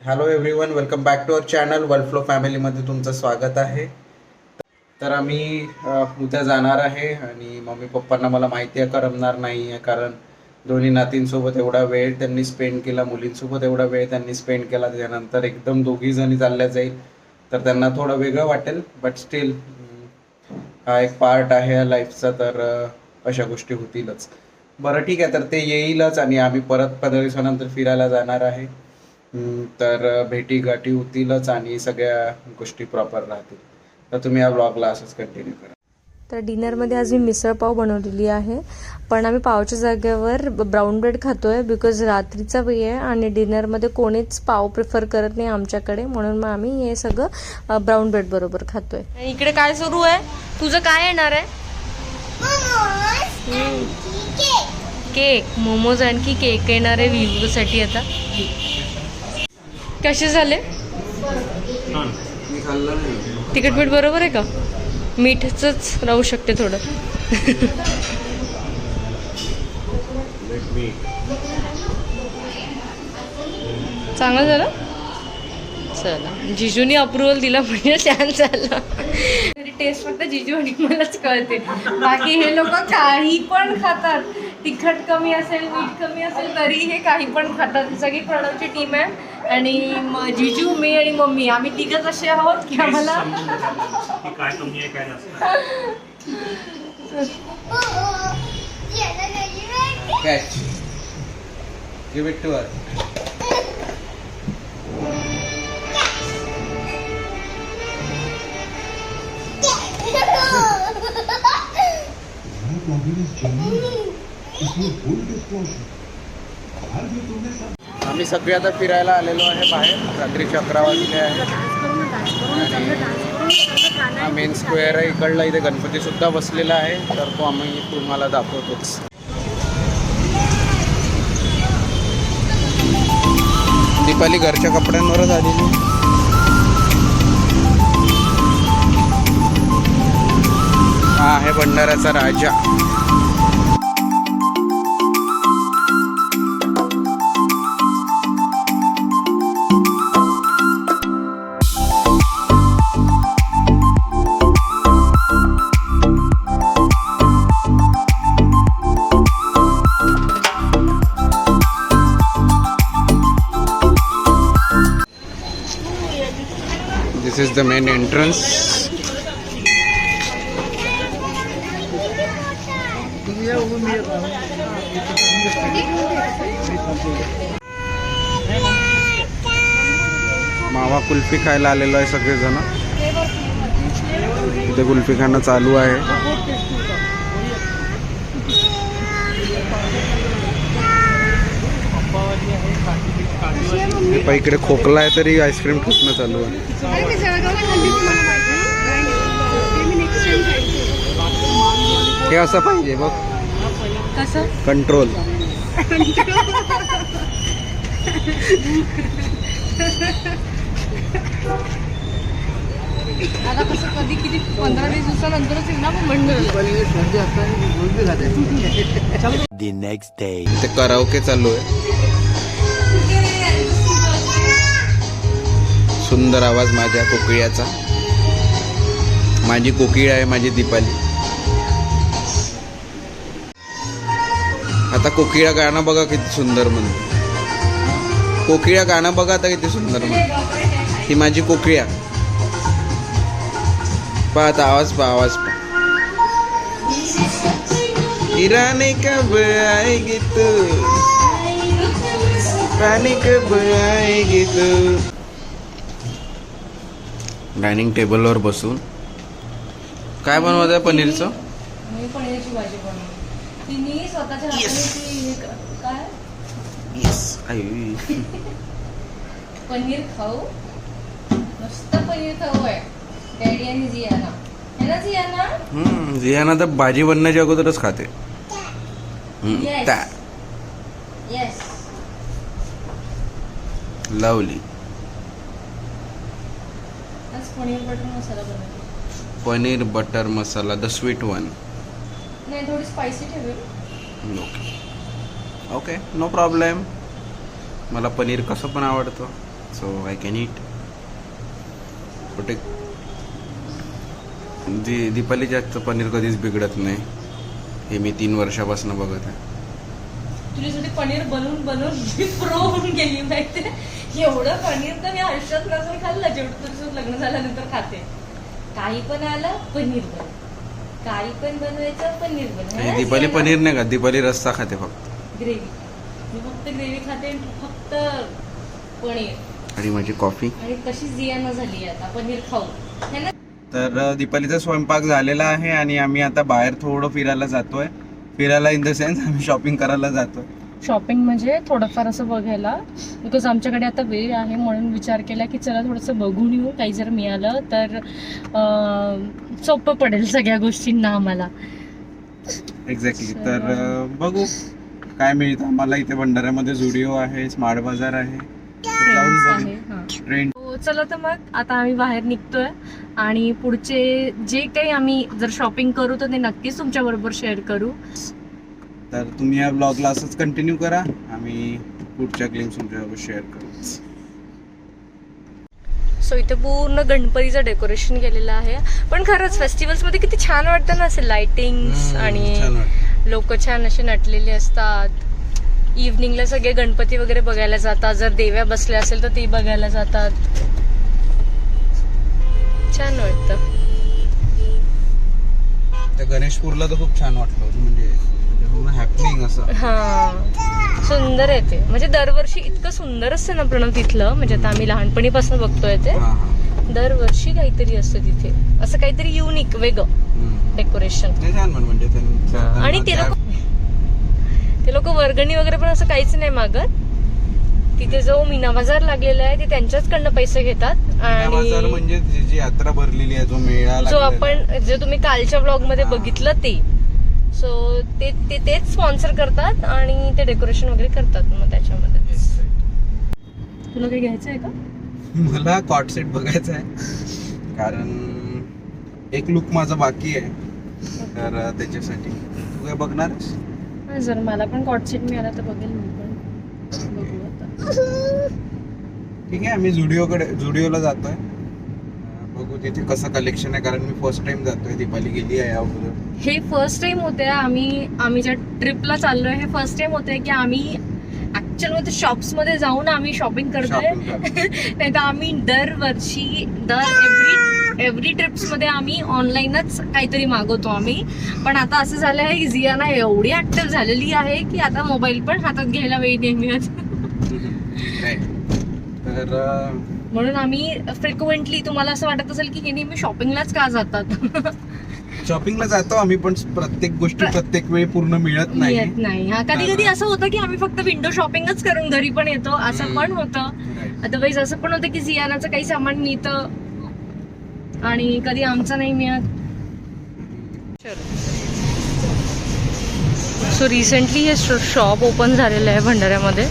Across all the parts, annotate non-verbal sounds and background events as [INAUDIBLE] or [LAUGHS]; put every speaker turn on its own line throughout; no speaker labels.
Hello everyone welcome back to our channel world flow फॅमिलीमध्ये तुमचं स्वागत आहे. तर आम्ही उद्या जाणार आहे आणि मम्मी पप्पांना मला माहिती आहे करमणार नाही आहे कारण दोन्ही नातींसोबत एवढा वेळ त्यांनी स्पेंड केला मुलींसोबत एवढा वेळ त्यांनी स्पेंड केला त्याच्यानंतर एकदम दोघी जणी चालल्या जाईल. तर त्यांना थोडं वेगळं वाटेल बट स्टील हा एक पार्ट आहे या लाईफचा तर अशा गोष्टी होतीलच. बरं ठीक आहे तर ते येईलच आणि आम्ही परत पंधरा दिवसानंतर फिरायला जाणार आहे. तर अ, भेटी गाठी होतीलच आणि सगळ्या गोष्टी प्रॉपर राहतील. तर तुम्ही या ब्लॉगला असंच कंटिन्यू करा.
तर डिनरमध्ये आज मी मिसळ पाव बनवलेली आहे. पण आम्ही पावच्या जागेवर ब्राऊन ब्रेड खातोय बिकॉज रात्रीचा वेळ आहे आणि डिनरमध्ये कोणीच पाव प्रिफर करत नाही आमच्याकडे. म्हणून मग आम्ही हे सगळं ब्राऊन ब्रेड बरोबर खातोय. आणि इकडे काय सुरू आहे? तुझं काय येणार आहे? केक मोमोज आणखी केक येणार आहे विवोसाठी आता. कसे झाले?
मी खाल्लं नाही.
तिखट मीठ बरोबर आहे का? मीठच राहू शकते थोडं. चांगलं झालं? चला. जिजूनी अप्रुव्हल दिला म्हणजे छान झालं. टेस्ट फक्त जिजू आणि मलाच कळते. बाकी हे लोक काही पण खातात. तिखट कमी असेल मीठ कमी असेल तरी हे काही पण खातात. सगळी प्रणवची टीम आहे. आणि म- जिजू मी आणि मम्मी आम्ही तिघच असे आहोत की आम्हाला
की काय कमी आहे काय नसतं
catch give it to uh आम्ही सगळे आता फिरायला आलेलो आहे बाहेर. रात्रीचे अकरा वाजले आहे. हा मेन स्क्वेअर आहे. इकडला इथे गणपतीसुद्धा बसलेला आहे. तर तो आम्ही तुम्हाला दाखवतोच. दीपाली घरच्या कपड्यांवरच आलेली. हा आहे भंडाऱ्याचा राजा. This is the main entrance. मावा कुल्फी खायला आलेलो आहे सगळेजण इथे कुल्फी खाणं चालू आहे पण इकडे खोकला आहे तरी आईस्क्रीम ठोकणं चालू आहे. हे असं पाहिजे बघ.
कसं?
कंट्रोल [LAUGHS]
आता कसं कधी किती पंधरा वीस दिवसानंतरच येईल ना पण
day.
इथे कराओके चालू आहे. सुंदर आवाज माझ्या कोकिळ्याचा. माझी कोकिळ आहे माझी दीपाली. आता कोकिळा गाणं बघा किती सुंदर म्हणते कोकिळा गाणं बघा आता किती सुंदर म्हणते ही माझी कोकिळा पहा आता आवाज पहा आवाज पहा. रानी कब आएगी तू? रानी कब आएगी तू? डायनिंग टेबलवर बसून. काय बनवत आहे पनीरचं?
मी पनीरची भाजी बनवली तिने स्वतःच्या हाताने ती हे क- काय?
Yes I.
पनीर खाऊ. मस्त पनीर खाऊ आहे. डॅडी आणि जियाना. है ना जियाना?
हम्म जियाना तर भाजी बनण्याच्या अगोदरच खाते. हम्म,
Yes. येस
लवली
आज paneer butter masala
paneer butter masala the sweet one
नाही थोडी स्पायसी ठेवेल
ओके ओके नो प्रॉब्लेम मला पनीर कसं पण आवडतं सो आय कॅन इट कुठे? दि दीपालीच्या हातचं पनीर कधीच बिघडत नाही. हे मी तीन वर्षापासून बघत आहे.
तुझ्यासाठी पनीर बनवून बनवून मी प्रो होऊन गेली माहिती एवढं पनीर तर मी आयुष्यात नसून खाल्लं जेवढं तुझं लग्न झाल्यानंतर खाते. काही पण आलं पनीर बन. काही पण बनवायचं पनीर
आणि दीपाली पनीर नाही का? दीपाली रस्सा खाते फक्त.
ग्रेव्ही. मी फक्त ग्रेव्ही खाते फक्त पनीर.
आणि माझी कॉफी.
आणि कशी जियाना झाली आता पनीर खाऊ है ना?
तर दीपालीचा स्वयंपाक झालेला आहे आणि आम्ही आता बाहेर थोडं फिरायला जातोय. फिरायला इन द सेन्स आम्ही शॉपिंग करायला जातोय
शॉपिंग म्हणजे थोडंफार असं बघायला. बिकॉज आमच्याकडे आता वेळ आहे म्हणून विचार केला की चला थोडंसं बघून येऊ काही जर मिळालं तर सोपं पडेल सगळ्या गोष्टींना आम्हाला.
एक्झॅक्टली तर बघू. काय मिळतं? आम्हाला इथे भंडाऱ्यामध्ये जुडिओ आहे स्मार्ट बाजार आहे. जाऊन बघू.
हां.
ट्रेंड
चला तर मग. आता आम्ही बाहेर निघतोय. आणि पुढचे जे काही आम्ही जर शॉपिंग करू तर ते नक्कीच तुमच्या बरोबर शेअर करू.
तर तुम्ही या ब्लॉगला असंच कंटिन्यू करा. आम्ही पुढच्या क्लिम्स तुमच्यासोबत शेअर करू.
सो इथे पूर्ण गणपतीचं डेकोरेशन केलेलं आहे. पण खरंच फेस्टिवल्समध्ये किती छान वाटतं ना असे लाइटिंग आणि. लोक छान असे नटलेले असतात. इव्हनिंगला सगळे गणपती वगैरे बघायला जातात. जर देव्या बसल्या असेल तर ती बघायला जातात. छान वाटतं.
गणेशपूरला तर खूप छान वाटलं म्हणजे हॅपनिंग असं.
हा. सुंदर आहे ते. म्हणजे दरवर्षी इतकं सुंदर असतं ना प्रणव तिथलं. म्हणजे आता आम्ही लहानपणीपासून बघतोय ते. दरवर्षी काहीतरी असतं तिथे. असं काहीतरी युनिक वेगळं. डेकोरेशन
म्हणजे
आणि ते लोक ते लोक वर्गणी वगैरे पण असं काहीच नाही मागत. तिथे जो मीना बाजार लागलेला आहे ते त्यांच्याचकडनं पैसे घेतात आणि
म्हणजे जी यात्रा भरलेली आहे जो मेळा
जो. आपण जे तुम्ही कालच्या
ब्लॉगमध्ये.
बघितलं ते. सो ते ते- तेच स्पॉन्सर करतात आणि ते डेकोरेशन वगैरे करतात मग त्याच्यामध्ये. तुला काही घ्यायचं आहे का?
मला कॉट सेट बघायचा आहे. कारण एक लुक माझा बाकी आहे. तर त्याच्यासाठी. तू काय बघणार
हा, जर मला पण कॉट सेट मिळाला तर बघेल मी पण. बघू आता.
ठीक आहे आम्ही जुडिओकडे जुडिओला जातोय. बघू तिथे कसं कलेक्शन आहे कारण मी फर्स्ट टाइम जातोय. दीपाली गेली आहे अगोदर.
हे फर्स्ट टाइम होते आम्ही आम्ही ज्या ट्रिपला चाललोय हे फर्स्ट टाइम होते की आम्ही ऍक्च्युअल शॉप्समध्ये जाऊन आम्ही शॉपिंग करतोय. [LAUGHS] नाही तर आम्ही दरवर्षी दर एव्हरी एव्हरी ट्रिप्समध्ये आम्ही ऑनलाईनच काहीतरी मागवतो आम्ही पण आता असं झालं आहे की जियाना एवढी ऍक्टिव्ह झालेली आहे की आता मोबाईल पण हातात घ्यायला वेळ नाही मिळत. [LAUGHS]
तर
म्हणून आम्ही फ्रिक्वेंटली तुम्हाला असं वाटत असेल की हे नेहमी शॉपिंगलाच का जातात?
शॉपिंगला जातो आम्ही पण प्रत्येक गोष्टी प्रत्येक वेळी पूर्ण मिळत नाही.
येत नाही. हा कधी कधी असं होतं की आम्ही फक्त विंडो शॉपिंगच करून घरी पण येतो असं. पण होतं. अदरवाईज असं पण होतं की जियानाचं काही सामान मिळतं. आणि कधी आमचं नाही मिळत. सो रिसेंटली हे शॉप ओपन झालेलं आहे भंडाऱ्यामध्ये.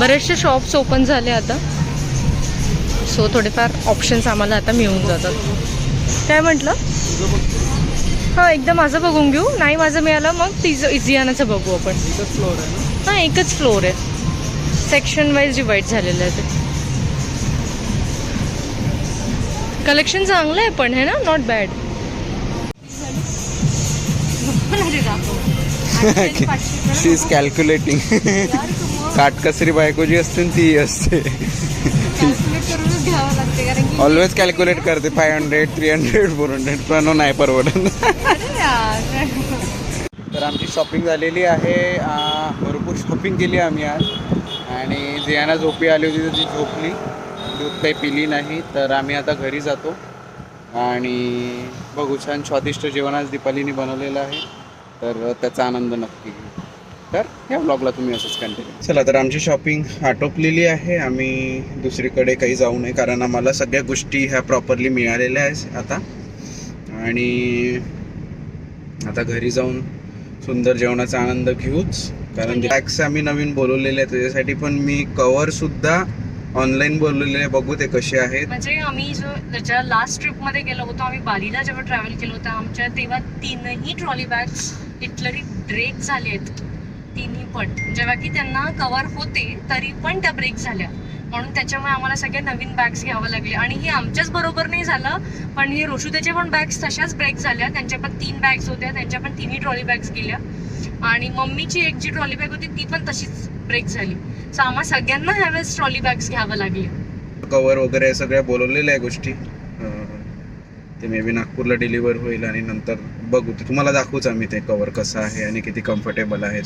बरेचसे शॉप्स ओपन झाले आता. सो थोडेफार ऑप्शन्स आम्हाला आता मिळून जातात. काय म्हटलं? हां एकदा माझं बघून घेऊ. नाही माझं मिळालं मग तिचं जियानाचं बघू आपण. हां एकच फ्लोअर आहे. सेक्शन वाईज डिवाईड झालेलं आहे ते. कलेक्शन चांगलं आहे पण है ना? Not bad
she is calculating काटकसरी बायको जी असते ती असते.
कारण की
ऑलवेज कॅल्क्युलेट करते five hundred three hundred four hundred पण नाही परवडत.
अरे यार.
तर आमची शॉपिंग झालेली आहे आ, भरपूर शॉपिंग केली आम्ही आज. आणि जियाना झोपी आली होती तर ती झोपली. दूध काही पिली नाही तर आम्ही आता घरी जातो. आणि बघू छान स्वादिष्ट जेवण आज दीपालीने बनवलेलं आहे. तर त्याचा आनंद नक्की घेऊ. तर या ब्लॉगला तुम्ही असंच कंटिन्यू चला तर आमची शॉपिंग आटोपलेली आहे. आम्ही दुसरीकडे काही जाऊ नये कारण आम्हाला सगळ्या गोष्टी ह्या प्रॉपरली मिळालेल्या आहेत आता. आणि आता घरी जाऊन सुंदर जेवणाचा आनंद घेऊच कारण टॅक्स आम्ही नवीन बोलवलेले आहेत त्याच्यासाठी पण मी कवर सुद्धा ऑनलाईन बोलवलेले बघू ते कसे आहेत.
म्हणजे आम्ही जो ज्या लास्ट ट्रिपमध्ये गेलो होतो आम्ही बालीला जेव्हा ट्रॅव्हल केलं होतं आमच्या तेव्हा तीनही ट्रॉली बॅग्स लिटरली ब्रेक झाले आहेत. तिन्ही पण. जेव्हा की त्यांना कव्हर होते तरी पण त्या ब्रेक झाल्या. म्हणून त्याच्यामुळे आम्हाला सगळ्या नवीन बॅग्स घ्यावं लागले. आणि हे आमच्याच बरोबर नाही झालं पण हे ऋषुदेच्या पण बॅग्स तशाच ब्रेक झाल्या. त्यांच्या पण तीन बॅग्स होत्या त्यांच्या पण तिन्ही ट्रॉली बॅग्स गेल्या. आणि मम्मीची एक जी ट्रॉली बॅग होती ती पण तशीच ब्रेक झाली. सो आम्हाला सगळ्यांना ह्यावेळेस ट्रॉली बॅग्स घ्यावं लागले.
कवर वगैरे सगळ्या बोलवलेल्या आहे गोष्टी. ते मे बी नागपूरला डिलिव्हर होईल आणि नंतर बघू. तुम्हाला दाखवूच आम्ही ते कवर कसं आहे आणि किती कम्फर्टेबल आहे.